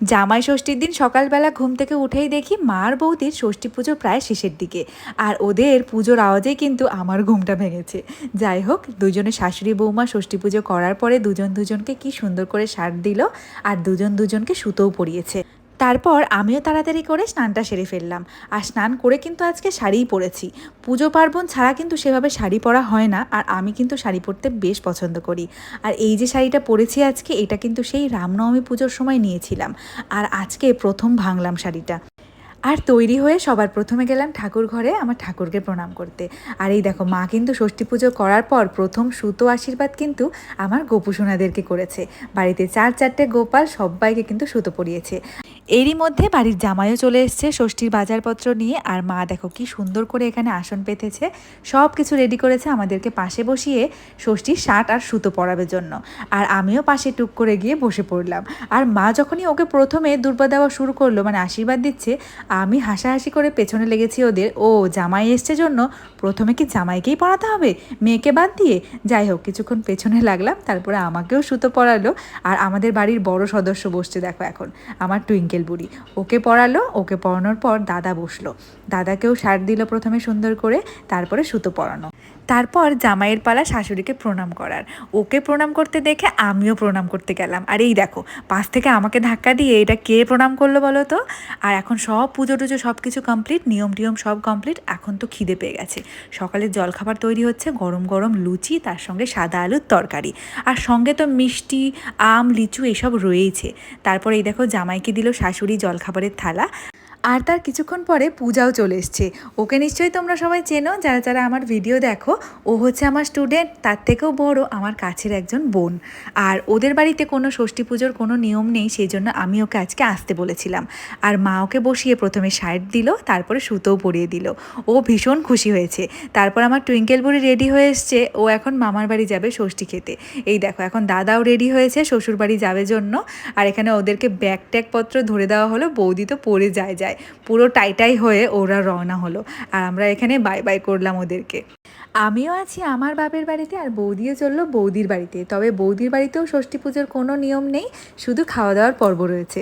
জামাই ষষ্ঠীর দিন সকালবেলা ঘুম থেকে উঠেই দেখি মার বৌদির ষষ্ঠী পুজো প্রায় শেষের দিকে। আর ওদের পুজোর আওয়াজেই কিন্তু আমার ঘুমটা ভেঙেছে। যাই হোক, দুজনে শাশুড়ি বৌমা ষষ্ঠী পুজো করার পরে দুজন দুজনকে কি সুন্দর করে সার দিল আর দুজন দুজনকে সুতোও পরিয়েছে। তারপর আমিও তাড়াতাড়ি করে স্নানটা সেরে ফেললাম। আর স্নান করে কিন্তু আজকে শাড়িই পরেছি। পুজো পার্বণ ছাড়া কিন্তু সেভাবে শাড়ি পরা হয় না, আর আমি কিন্তু শাড়ি পরতে বেশ পছন্দ করি। আর এই যে শাড়িটা পরেছি আজকে, এটা কিন্তু সেই রামনবমী পুজোর সময় নিয়েছিলাম। আর আজকে প্রথম ভাঙলাম শাড়িটা। আর তৈরি হয়ে সবার প্রথমে গেলাম ঠাকুর ঘরে আমার ঠাকুরকে প্রণাম করতে। আর এই দেখো, মা কিন্তু ষষ্ঠী পুজো করার পর প্রথম সুতো আশীর্বাদ কিন্তু আমার গোপুসোনাদেরকে করেছে। বাড়িতে চার চারটে গোপাল সবাইকে কিন্তু সুতো পরিয়েছে। এরই মধ্যে বাড়ির জামাইও চলে এসছে ষষ্ঠীর বাজারপত্র নিয়ে। আর মা দেখো কি সুন্দর করে এখানে আসন পেতেছে। সব কিছু রেডি করেছে আমাদেরকে পাশে বসিয়ে ষষ্ঠীর শার্ট আর সুতো পরাবে জন্য। আর আমিও পাশে টুক করে গিয়ে বসে পড়লাম। আর মা যখনই ওকে প্রথমে দুর্বা দেওয়া শুরু করল মানে আশীর্বাদ দিচ্ছে আমি হাসাহাসি করে পেছনে লেগেছি ওদের। ও, জামাই এসছে জন্য প্রথমে কি জামাইকেই পড়াতে হবে? মেয়েকে বাদ দিয়ে? যাই হোক, কিছুক্ষণ পেছনে লাগলাম, তারপরে আমাকেও সুতো পড়ালো আর আমাদের বাড়ির বড় সদস্য বসছে, দেখো এখন, আমার টুইঙ্কেল বুড়ি। ওকে পড়ালো, ওকে পড়ানোর পর দাদা বসল। দাদাকেও সার দিল প্রথমে সুন্দর করে, তারপরে সুতো পরানো। তারপর জামাইয়ের পালা শাশুড়িকে প্রণাম করার। ওকে প্রণাম করতে দেখে আমিও প্রণাম করতে গেলাম। আর এই দেখো, পাশ থেকে আমাকে ধাক্কা দিয়ে এটা কে প্রণাম করল বলো তো? আর এখন সব পুজো টুজো সব কিছু কমপ্লিট নিয়ম টিয়ম সব কমপ্লিট এখন তো খিদে পেয়ে গেছে। সকালের জলখাবার তৈরি হচ্ছে, গরম গরম লুচি, তার সঙ্গে সাদা আলুর তরকারি। আর সঙ্গে তো মিষ্টি, আম, লিচু এসব রয়েইছে। তারপর এই দেখো জামাইকে দিল শাশুড়ি জলখাবারের থালা। আর তার কিছুক্ষণ পরে পূজাও চলে এসছে। ওকে নিশ্চয়ই তোমরা সবাই চেনো, যারা যারা আমার ভিডিও দেখো, ও হচ্ছে আমার স্টুডেন্ট তার থেকেও বড় আমার কাছের একজন বোন। আর ওদের বাড়িতে কোনো ষষ্ঠী পুজোর কোনো নিয়ম নেই, সেই জন্য আমি ওকে আজকে আসতে বলেছিলাম। আর মা ওকে বসিয়ে প্রথমে শার্ট দিল, তারপরে সুতোও পরিয়ে দিল। ও ভীষণ খুশি হয়েছে। তারপর আমার টুইঙ্কেল বুড়ি রেডি হয়ে এসছে, ও এখন মামার বাড়ি যাবে ষষ্ঠী খেতে। এই দেখো, এখন দাদাও রেডি হয়েছে শ্বশুর বাড়ি যাবে জন্য। আর এখানে ওদেরকে ব্যাগ ট্যাগপত্র ধরে দেওয়া হলো, বৌদি তো পরে যায় যায়। পুরো টাইটাই হয়ে ওরা রওনা হলো। আর আমরা এখানে বাই বাই করলাম ওদেরকে। আমিও আছি আমার বাপের বাড়িতে আর বৌদিও চলল বৌদির বাড়িতে। তবে বৌদির বাড়িতেও ষষ্ঠী পুজোর কোনো নিয়ম নেই, শুধু খাওয়া দাওয়ার পর্ব রয়েছে।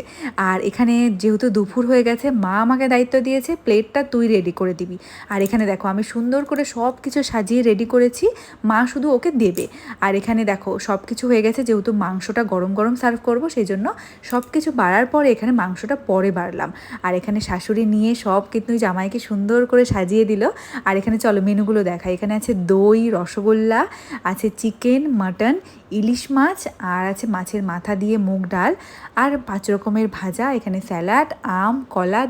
আর এখানে যেহেতু দুপুর হয়ে গেছে, মা আমাকে দায়িত্ব দিয়েছে, প্লেটটা তুই রেডি করে দিবি। আর এখানে দেখো, আমি সুন্দর করে সব কিছু সাজিয়ে রেডি করেছি, মা শুধু ওকে দেবে। আর এখানে দেখো সব কিছু হয়ে গেছে, যেহেতু মাংসটা গরম গরম সার্ভ করব সেই জন্য সব কিছু বাড়ার পরে এখানে মাংসটা পরে বাড়লাম। আর এখানে শাশুড়ি নিয়ে সব কিন্তু জামাইকে সুন্দর করে সাজিয়ে দিল। আর এখানে চলো, মেনুগুলো দেখা এখানে আছে দই, রসগোল্লা, আছে চিকেন, মাটন, ইলিশ মাছ, আর আছে মাছের মাথা দিয়ে মুগ ডাল, আর পাঁচ রকমের ভাজা, এখানে স্যালাড, আম, কলা,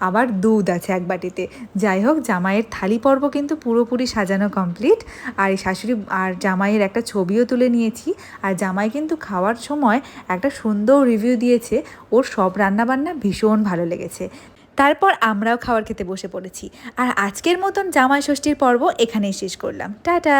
আবার দুধ আছে এক বাটিতে। যাই হোক, জামাইয়ের থালি পর্ব কিন্তু পুরোপুরি সাজানো কমপ্লিট। আর এই শাশুড়ি, আর জামাইয়ের একটা ছবিও তুলে নিয়েছি। আর জামাই কিন্তু খাওয়ার সময় একটা সুন্দর রিভিউ দিয়েছে। ওর সব রান্নাবান্না ভীষণ ভালো লেগেছে। তারপর আমরাও খাওয়ার খেতে বসে পড়েছি। আর আজকের মতন জামাই ষষ্ঠীর পর্ব এখানেই শেষ করলাম। টাটা!